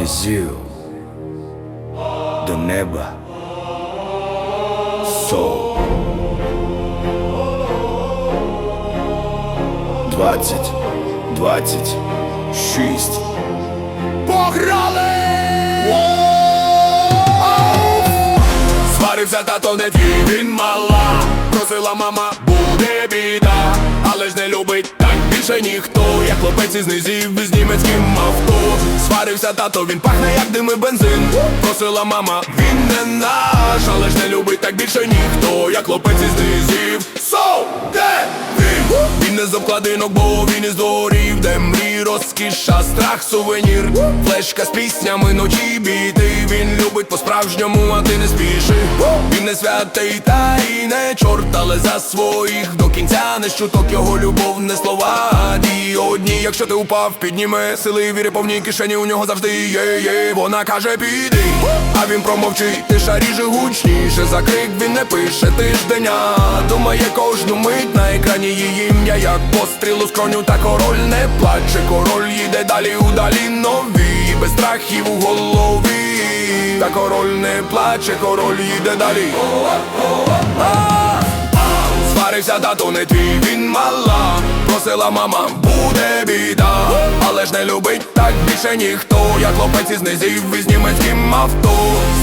низів до неба. Соу. Двадцять, двадцять, шість. Пограли! Сварився тато не твій, він мала. Просила мама, буде біда, але ж не любить так більше ніхто. Як хлопець із низів із німецьким авто. Сварився тато, він пахне, як дими бензин. Просила мама, він не наш, але ж не любить так більше ніхто. Як хлопець із низів. So, де він? Він не з обкладинок, бо він із дорів, де мрій, розкіша, страх, сувенір. Флешка з піснями, ночі біти. Він любить по-справжньому, а ти не спіши. Він не святий, та і не чорт, але за своїх до кінця не щуток його любов, не слова. Дії одні, якщо ти упав, підніме сили, віри повні кишені у нього завжди є, є. Вона каже, піди, а він промовчить, тиша ріже гучніше. За крик він не пише тижденя. Думає кожну мить на екрані її ім'я, як постріл у скроню, та король не плаче. Король їде далі удалі нові, без страхів у голові. Та король не плаче, король їде далі. Сварився тато не твій, він мала. Просила мама, буде біда, але ж не любить так більше ніхто. Як хлопець із низів із німецьким авто.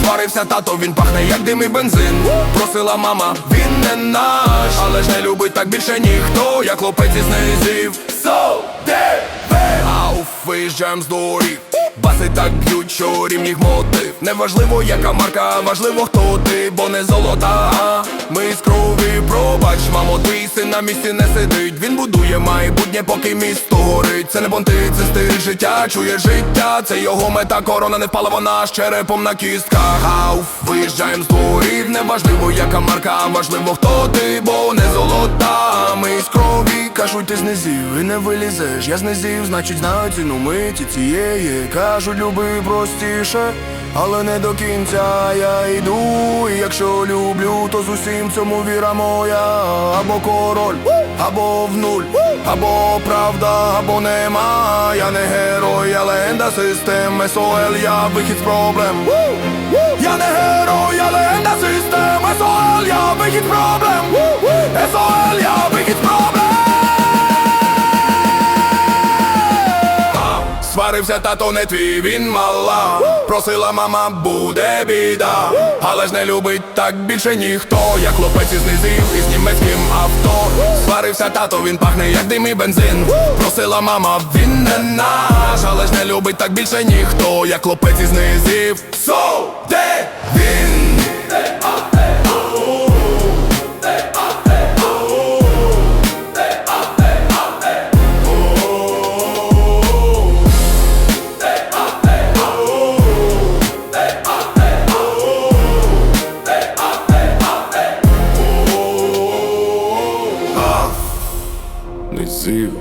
Сварився тато, він пахне, як дим і бензин. Просила мама, він не наш, але ж не любить так більше ніхто. Як хлопець із низів. So, де виїжджаєм з доріг. Баси так б'ють, що рівні мотив Неважливо, яка марка, важливо, хто ти, бо не золота. Ми з крові, пробач, мамо, твій син на місці не сидить. Він будує майбутнє, поки місто горить. Це не бонти, це стиль життя, чує життя. Це його мета, корона не впала, вона з черепом на кістках. Ауф, виїжджаєм з дворів, неважливо, яка марка, важливо, хто ти, бо не золота. Кажуть, ти знизів і не вилізеш. Я знизів, значить знаю ціну миті цієї. Кажуть, люби простіше, але не до кінця я йду. І якщо люблю, то з усім цьому віра моя. Або король, або в нуль, або правда, або нема. Я не герой, я легенда систем СОЛ, я вихід з проблем. Я не герой, я легенда систем СОЛ, я вихід з проблем. СОЛ, я вихід з проблем. Сварився тато не твій, він мала. Просила мама, буде біда, але ж не любить так більше ніхто. Як хлопець із низів із німецьким авто. Сварився тато, він пахне, як дим і бензин. Просила мама, він не наш, але ж не любить так більше ніхто. Як хлопець із низів. So, де він? Низів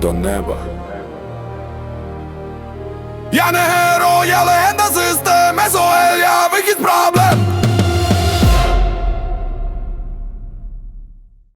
до неба. Я не герой, я легенда системи зоель, я вихід проблем.